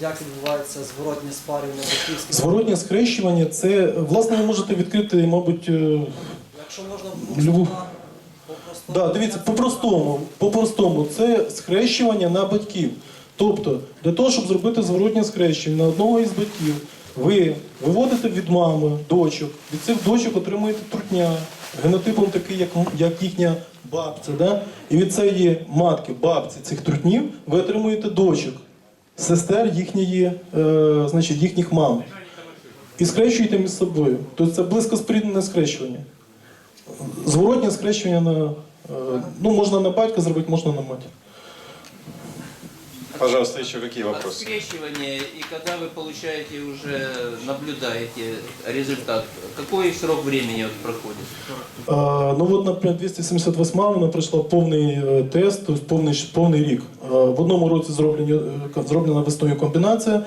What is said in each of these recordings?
як відбувається зворотнє спарювання батьківських? Зворотнє схрещування це, власне, ви можете відкрити, мабуть, е, Якщо можна Любов. просто попросту. Да, дивіться, по-простому, по-простому, це схрещування на батьків. Тобто, для того, щоб зробити зворотнє схрещення на одного із батьків, ви виводите від мами дочок, від цих дочок отримуєте трутня, генотипом такий, як, як їхня бабця. Да? І від цієї матки, бабці цих трутнів, ви отримуєте дочок, сестер їхньої, е, значить, їхніх мам. І скрещуєте між собою. Тобто це близько споріднене скрещування. Зворотнє скрещування на. е, Ну, можна на батька зробити, можна на мать. Пожалуйста, еще какие вопросы? Скрещивание, и когда вы получаете уже, наблюдаете результат, какой срок времени вот проходит? Е, Ну от, наприклад, 278 вона пройшла повний е, тест, тобто повний, повний рік. Е, В одному році зроблені, е, зроблена весною комбінація,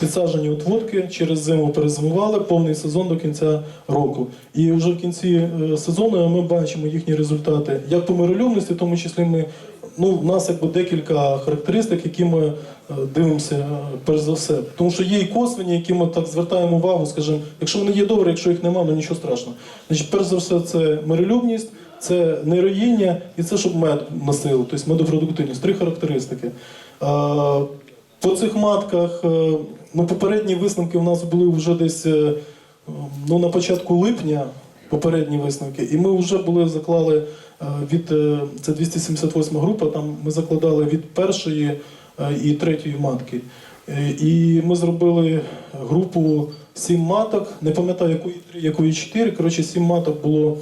підсаджені отводки, через зиму перезимували, повний сезон до кінця року. І вже в кінці е, сезону ми бачимо їхні результати. Як по миролюбності, в тому числі ми, ну, в нас якби декілька характеристик, які ми е, дивимося е, перш за все. Тому що є і косвені, які ми так звертаємо увагу, скажімо, якщо вони є добре, якщо їх немає, ну нічого страшного. Значить, перш за все, це миролюбність, це нероїння і це щоб мед носили, тобто медопродуктивність. Три характеристики. Е, По цих матках, ну, попередні висновки у нас були вже десь ну, на початку липня, попередні висновки, і ми вже були заклали е, від е, це 278 група, там ми закладали від першої е, і третьої матки. І ми зробили групу сім маток, не пам'ятаю, якої три, якої чотири. Коротше, сім маток було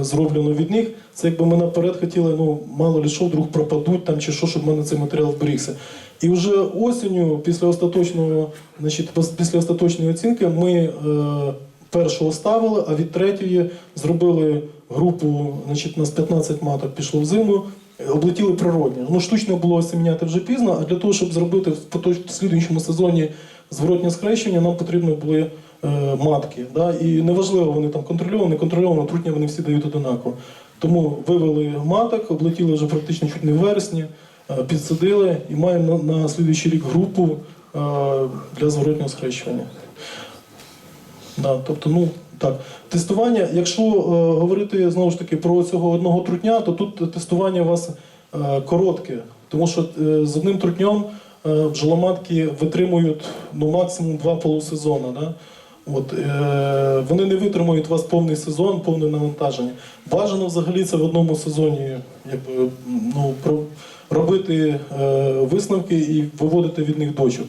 зроблено від них. Це якби ми наперед хотіли, ну мало ли що, вдруг пропадуть там чи що, щоб в мене цей матеріал зберігся. І вже осінню, після остаточного, значить, після остаточної оцінки, ми першого ставили, а від третьої зробили групу, значить, у нас 15 маток пішло в зиму, облетіли природні. Ну, штучно було осім'яти вже пізно, а для того, щоб зробити в слідуючому сезоні зворотнє схрещення, нам потрібно були е, матки. Да? І неважливо, вони там контрольовані, не контрольовані, трутня вони всі дають одинаково. Тому вивели маток, облетіли вже практично чуть не в вересні, е, підсадили і маємо на, на слідуючий рік групу е, для зворотнього схрещування. Да, тобто, ну так, тестування, якщо е, говорити знову ж таки про цього одного трутня, то тут тестування у вас е, коротке, тому що е, з одним трутнем е, бджоломатки витримують ну, максимум два полусезона. Да? От, е, вони не витримують вас повний сезон, повне навантаження. Бажано взагалі це в одному сезоні якби, ну, про, робити е, висновки і виводити від них дочок.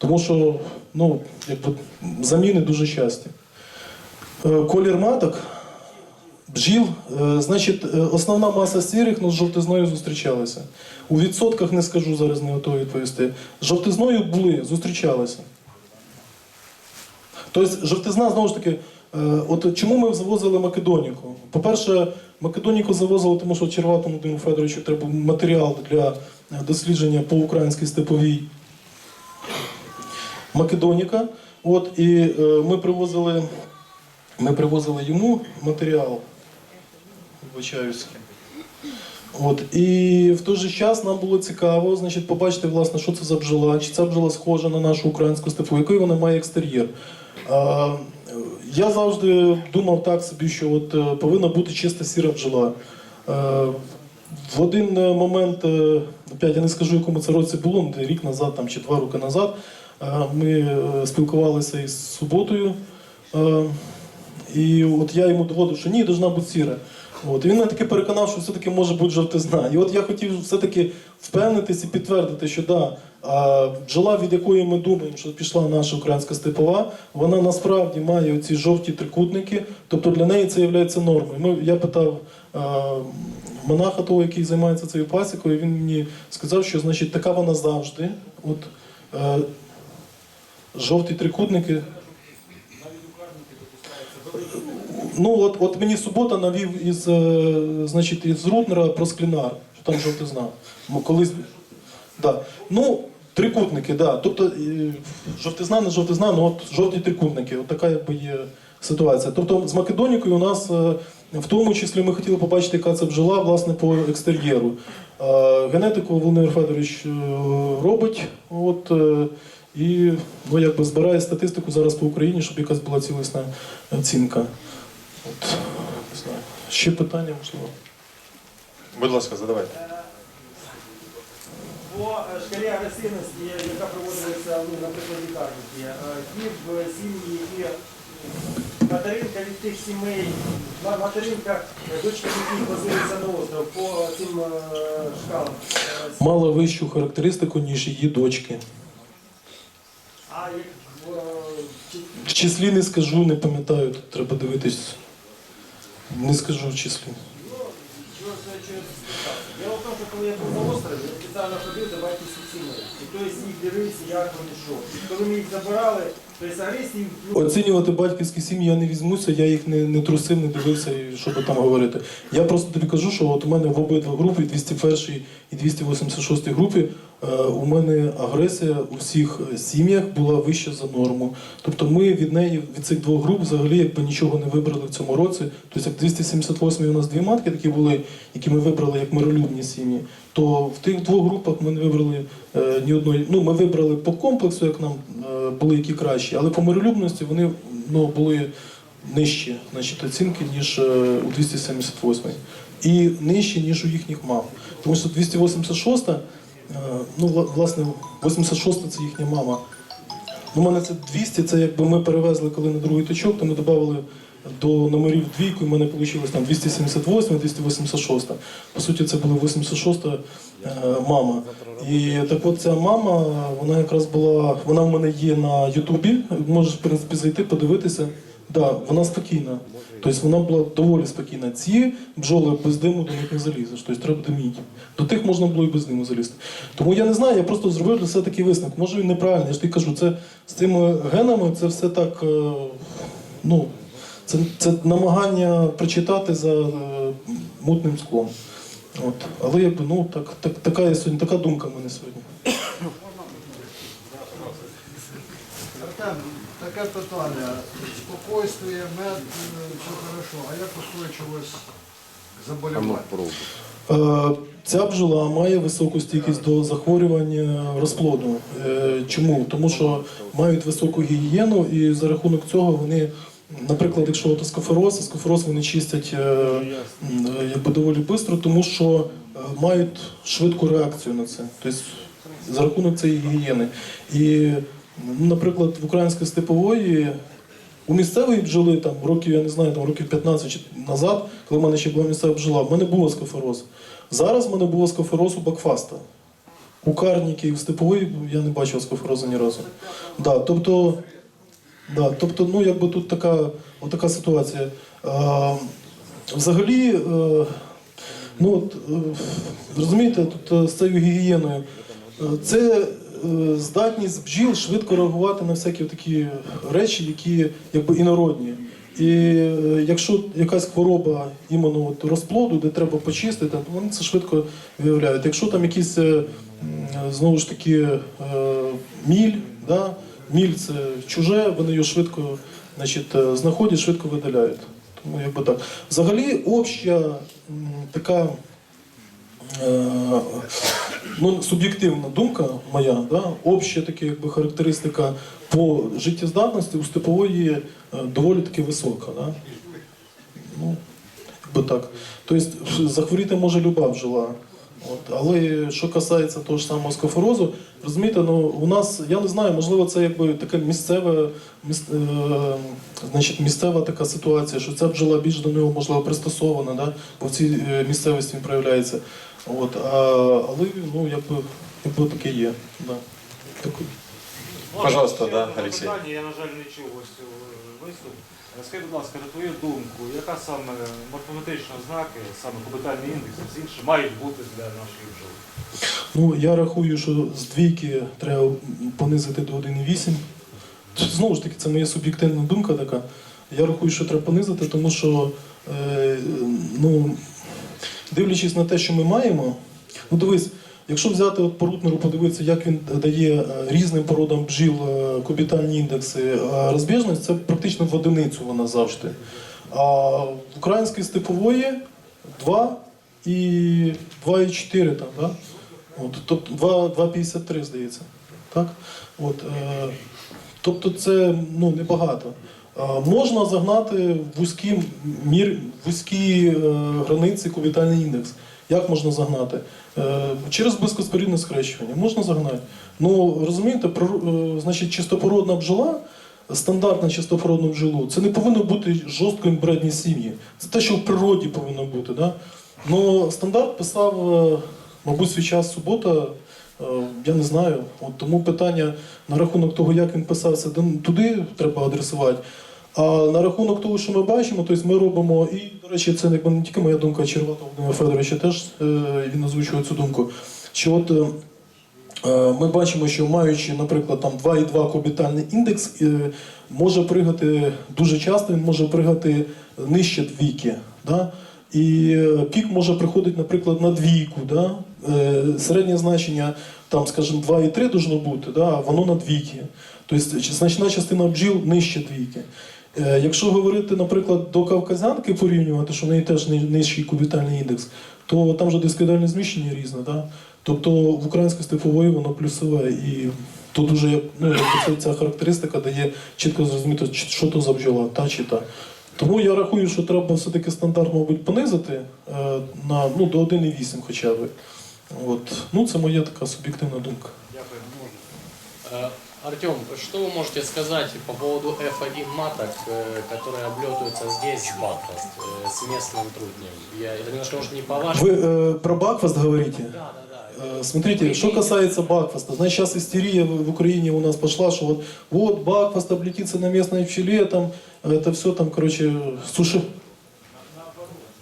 Тому що ну, якби, заміни дуже часті. Е, Колір маток, бджіл, е, значить, е, основна маса сірих ну, з жовтизною зустрічалася. У відсотках не скажу зараз, не готовий відповісти. З жовтизною були, зустрічалися. Тобто, жовтизна, знову ж таки, от чому ми завозили Македоніку? По-перше, Македоніку завозили, тому що Черватому Диму Федоровичу треба матеріал для дослідження по українській степовій Македоніка. От, і е, ми привозили, ми привозили йому матеріал. Вибачаюсь. От, і в той же час нам було цікаво значить, побачити, власне, що це за бджола, чи ця бджола схожа на нашу українську степу, який вона має екстер'єр. Я завжди думав так собі, що от, е, повинна бути чиста сіра бджола. Е, в один момент, опять я не скажу, якому це році було, ну, рік назад там, чи два роки назад, ми е, спілкувалися із суботою. Е, І от я йому доводив, що ні, должна бути сіра. От, і він мене таки переконав, що все-таки може бути жовтизна. І от я хотів все-таки впевнитись і підтвердити, що да, бджола, від якої ми думаємо, що пішла наша українська степова, вона насправді має ці жовті трикутники, тобто для неї це є нормою. Ми, я питав а, монаха того, який займається цією пасікою, він мені сказав, що значить така вона завжди. От, е, жовті трикутники. Ну, от, от мені субота навів із, е, значить, із Рутнера про склінар, що там жовтизна. Колись. Да. Ну, трикутники, да. Тобто жовтизна, не жовтизна, ну от жовті трикутники. От така якби є ситуація. Тобто з Македонікою у нас е, в тому числі ми хотіли побачити, яка це бджола власне по екстер'єру. Е, Генетику Володимир Федорович робить. От, і ну, якби збирає статистику зараз по Україні, щоб якась була цілісна оцінка. От, не знаю. Ще питання, можливо. Будь ласка, задавайте. По е, шкалі агресивності, яка проводилася ну, наприклад, лікарні, е, ті в сім'ї, які материнка від тих сімей, материнка, е, дочка яких базується на остров, по цим е, шкалам. е, Мала вищу характеристику, ніж її дочки. А як в числі не скажу, не пам'ятаю, тут треба дивитись. Не скажу в числі. Дело в тому, що коли я був на острові, я спеціально ходив батьківських сімей. І тобто їх дивився, як вони що. Коли ми їх забирали, тобто агресії ну, Оцінювати батьківські сім'ї я не візьмуся, я їх не, не трусив, не дивився, і що би там говорити. Я просто тобі кажу, що от у мене в обидва групи, 201 і 286 групі, у мене агресія у всіх е, сім'ях була вища за норму. Тобто ми від неї, від цих двох груп, взагалі якби нічого не вибрали в цьому році. Тобто як 278 у нас дві матки такі були, які ми вибрали як миролюбні сім'ї, то в тих двох групах ми не вибрали е, ні одної. Ну, ми вибрали по комплексу, як нам е, були які кращі, але по миролюбності вони ну, були нижчі значить, оцінки, ніж е, у 278 і нижчі, ніж у їхніх мам. Тому що 286, е, ну, власне, 86-та це їхня мама. Ну, у мене це 200, це якби ми перевезли коли на другий точок, то ми додали до номерів двійку, і в мене вийшло там 278, 286. По суті, це була 86 е, мама. І так от ця мама, вона якраз була, вона в мене є на Ютубі, можеш, в принципі, зайти, подивитися. Да, вона спокійна. Тобто вона була доволі спокійна. Ці бджоли без диму до них не залізеш. Тобто треба диміти. До тих можна було і без диму залізти. Тому я не знаю, я просто зробив для себе такий висновок. Може він неправильний. Я ж тобі кажу, це з цими генами це все так. е, Ну, це, це намагання прочитати за е, мутним склом. От. Але якби, ну, так, так, така, є сьогодні, така думка в мене сьогодні. Таке питання. Спокойствие, мед, е, все хорошо. А як устойчивость заболівань? Е, Ця бджола має високу стійкість до захворювання розплоду. Е, Чому? Тому що мають високу гігієну, і за рахунок цього вони, наприклад, якщо от скофероз, скофероз вони чистять якби доволі швидко, тому що мають швидку реакцію на це. Тобто за рахунок цієї гігієни. І, наприклад, в української степової у місцевої бджоли там років, я не знаю, там років 15 чи назад, коли в мене ще була місцева бджола, в мене був скофероз. Зараз в мене було скофероз у Бакфаста. У Карніки, в степової я не бачив скоферозу ні разу. Да, тобто, да, тобто, ну якби тут така, отака ситуація. А, взагалі, е, ну от, е, розумієте, тут е, з цією гігієною. Це здатність бджіл швидко реагувати на всякі такі речі, які якби інородні. І е, якщо якась хвороба іменно от розплоду, де треба почистити, то вони це швидко виявляють. Якщо там якісь е, знову ж таки е, міль, да? міль це чуже, вони його швидко значить, е, знаходять, швидко видаляють. Тому якби так. Взагалі, обща така е, ну, суб'єктивна думка моя, да, обща така якби, характеристика по життєздатності у степової е, доволі таки висока. Да? Ну, якби так. Тобто захворіти може люба бджола. От. Але що касається того ж самого скофорозу, розумієте, ну, у нас, я не знаю, можливо, це якби таке місцеве, міс, е, значить, місцева така ситуація, що ця бджола більш до нього можливо пристосована, да? бо в цій е, місцевості він проявляється. От. А, але ну, якби, якби таке є. Да. Так, Пожалуйста, да. Питання, я, на жаль, не чув ось цього виступ. Скажіть, будь ласка, на твою думку, яка саме морфометричні ознаки, саме кубитальний індекс і все інше, мають бути для нашої бджоли? Ну, я рахую, що з двійки треба понизити до 1,8. Знову ж таки, це моя суб'єктивна думка така. Я рахую, що треба понизити, тому що, е, ну, дивлячись на те, що ми маємо, ну дивись, якщо взяти от по Рутнеру, подивитися, як він дає е, різним породам бджіл е, кубітальні індекси, а розбіжність це практично в одиницю вона завжди. А в українській степової 2 і 2,4 там, да? От, тобто 2,53, здається. Так? От, е, тобто це ну, небагато. Е, можна загнати в вузькі, мір, вузькі е, границі кубітальний індекс. Як можна загнати? Е, через безкоспорідне схрещування. Можна загнати. Ну, розумієте, е, значить, чистопородна бджола, стандартна чистопородна бджолу, це не повинно бути жорстко інбредні сім'ї. Це те, що в природі повинно бути. Да? Ну, стандарт писав, е, мабуть, свій час субота. Я не знаю. От тому питання на рахунок того, як він писався, туди треба адресувати. А на рахунок того, що ми бачимо, тобто ми робимо, і, до речі, це якби не тільки моя думка, Червата Володимира Федоровича теж е, він озвучує цю думку. Що от е, е, ми бачимо, що маючи, наприклад, там 2,2 кубітальний індекс, може пригати дуже часто, він може пригати нижче двійки. Да? І пік може приходити, наприклад, на двійку. Да? Середнє значення, там, скажімо, 2,3 должно бути, да? а воно на двійки. Тобто значна частина бджіл нижче двійки. Е, Якщо говорити, наприклад, до кавказянки порівнювати, що в неї теж нижчий кубітальний індекс, то там же дискредальне зміщення різне. Да? Тобто в української степової воно плюсове. І тут дуже ну, ця, характеристика дає чітко зрозуміти, що то за бджола, та чи та. Тому я рахую, що треба все-таки стандарт, мабуть, понизити е, на, ну, до 1,8 хоча б. От. Ну, це моя така суб'єктивна думка. Дякую. Э, Артем, что вы можете сказать по поводу F1 маток, э, которые облетываются здесь с Бакфаст, э, с местным труднем? Я, это немножко, может, не по вашему... Вы э, про Бакфаст говорите? Да, да, да. Э, Смотрите, что касается Бакфаста, значит, сейчас истерия в в Украине у нас пошла, что вот, вот Бакфаст облетится на местной пчеле, там, это все там, короче, суши.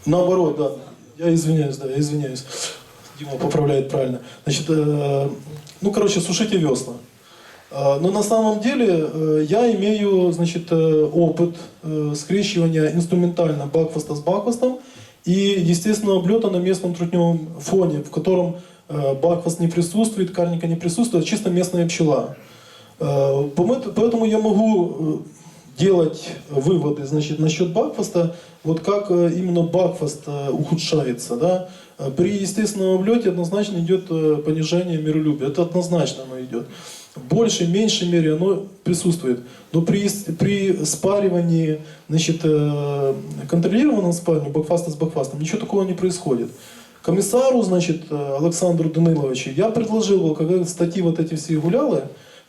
Наоборот, да. Я извиняюсь, да, я извиняюсь. Дима поправляет правильно. Значит, э, ну, короче, сушите весла. А, Но на самом деле э, я имею значит, э, опыт э, скрещивания инструментально бакфаста с бакфастом и, естественно, облета на местном трутневом фоне, в котором бакфаст не присутствует, карника не присутствует, а чисто местная пчела. Поэтому я могу делать выводы значит, насчет бакфаста, вот как именно бакфаст ухудшается. Да? При естественном облете однозначно идет понижение миролюбия. Это однозначно оно идет. В большей, меньшей мере оно присутствует. Но при, ис- при спаривании, значит, э, контролированном спаривании бакфаста с бакфастом ничего такого не происходит. Комиссару, значит, э, Александру Даниловичу, я предложил, был, когда статьи вот эти всі гуляли,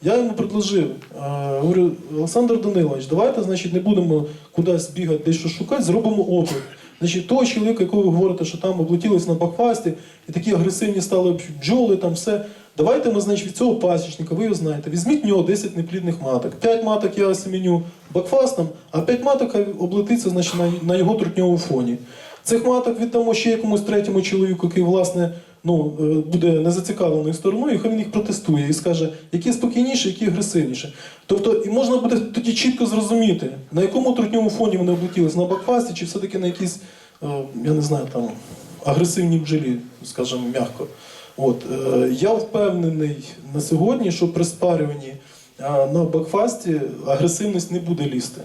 я йому предложив, е, говорю, Олександр Данилович, давайте, значить, не будемо кудись бігати, десь що шукати, зробимо опит. Значить, того чоловіка, якого ви говорите, що там облетілись на бакфасті, і такі агресивні стали бджоли, там все. Давайте ми, значить, від цього пасічника, ви його знаєте, візьміть в нього 10 неплідних маток. 5 маток я осеменю бакфастом, а 5 маток облетиться значить, на, його трутньовому фоні. Цих маток віддамо ще якомусь третьому чоловіку, який, власне, ну, е, буде незацікавленою стороною, і хай він їх протестує і скаже, які спокійніші, які агресивніші. Тобто, і можна буде тоді чітко зрозуміти, на якому трутньому фоні вони облетілись, на бакфасті, чи все-таки на якійсь, е, я не знаю, там, агресивній бджолі, скажімо, м'яко. От, е, я впевнений на сьогодні, що при спарюванні е, на бакфасті агресивність не буде лізти.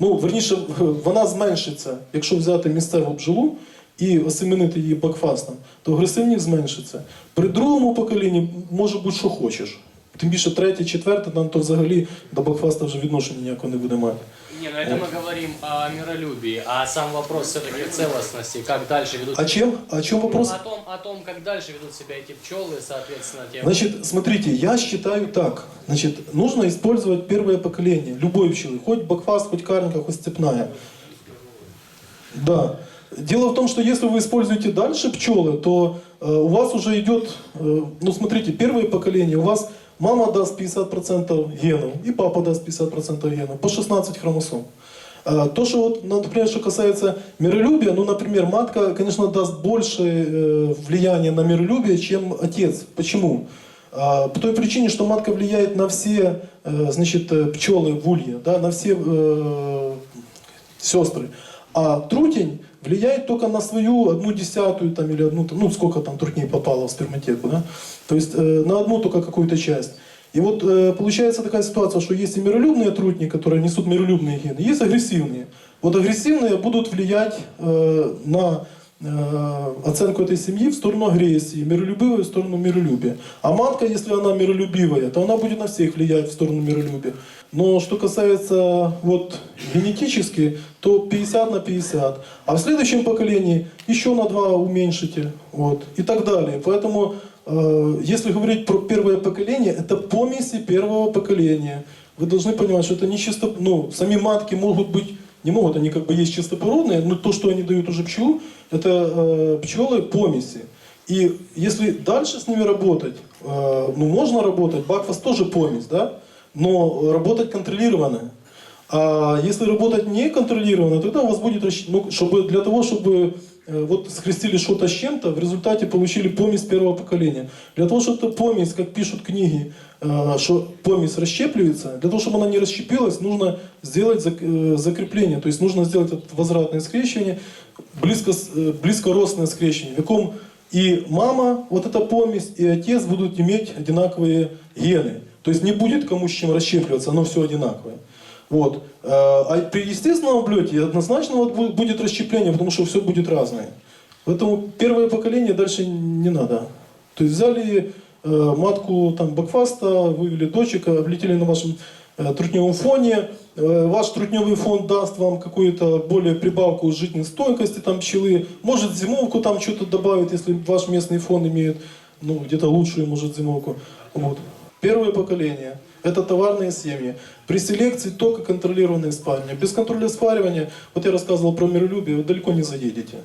Ну, верніше, вона зменшиться, якщо взяти місцеву бджолу і осеменити її бакфастом, то агресивність зменшиться. При другому поколінні може бути, що хочеш. Тим більше третє, четверте, там то взагалі до бакфаста вже відношення ніякого не буде мати. Не, ну это мы говорим о миролюбии, а сам вопрос все-таки целостности, как дальше ведут А чем? А чем вопрос? Ну, о, том, о том, как дальше ведут себя эти пчелы, соответственно, тем... Значит, смотрите, я считаю так. Значит, нужно использовать первое поколение любой пчелы, хоть бакфаст, хоть карника, хоть степная. Да. Дело в том, что если вы используете дальше пчелы, то э, у вас уже идет, э, ну смотрите, первое поколение, у вас мама даст 50% генов, и папа даст 50% генов, по 16 хромосом. А, То, что вот, например, что касается миролюбия, ну, например, матка, конечно, даст больше э, влияния на миролюбие, чем отец. Почему? А, По той причине, что матка влияет на все, э, значит, э, пчелы в улье, да, на все э, сестры. А трутень влияет только на свою одну десятую там, или одну, там, ну сколько там трутней попало в сперматеку, да? То есть э, на одну только какую-то часть. И вот э, получается такая ситуация, что есть и миролюбные трутни, которые несут миролюбные гены, есть агрессивные. Вот агрессивные будут влиять э, на э, оценку этой семьи в сторону агрессии, миролюбивой в сторону миролюбия. А матка, если она миролюбивая, то она будет на всех влиять в сторону миролюбия. Но что касается вот генетически, то 50 на 50. А в следующем поколении еще на 2 уменьшите. Вот, и так далее. Поэтому, э, если говорить про первое поколение, это помеси первого поколения. Вы должны понимать, что это не чисто... Ну, сами матки могут быть... Не могут, они как бы есть чистопородные, но то, что они дают уже пчелу, это э, пчелы помеси. И если дальше с ними работать, э, ну, можно работать, Бакфас тоже помесь, да? Но работать контролированно. А если работать неконтролированно, тогда у вас будет, ну, чтобы, для того, чтобы вот скрестили что-то с чем-то, в результате получили помесь первого поколения. Для того, чтобы эта помесь, как пишут книги, э, что помесь расщепливается, для того, чтобы она не расщепилась, нужно сделать э, закрепление, то есть нужно сделать это возвратное скрещивание, близко, э, близкородственное скрещивание, в яком и мама, вот эта помесь, и отец будут иметь одинаковые гены. То есть не будет кому с чем расщепливаться, оно все одинаковое. Вот. Э, А при естественном облете однозначно вот бу- будет расщепление, потому что все будет разное. Поэтому первое поколение дальше не надо. То есть взяли э, матку там бакфаста, вывели дочек, облетели на вашем э, трутневом фоне. Ваш трутневый фон даст вам какую-то более прибавку жизнестойкости там пчелы. Может зимовку там что-то добавить, если ваш местный фон имеет ну, где-то лучшую, может, зимовку. Вот. Первое поколение – это товарные семьи. При селекции только контролированные спаривания. Без контроля спаривания, вот я рассказывал про миролюбие, вы далеко не заедете.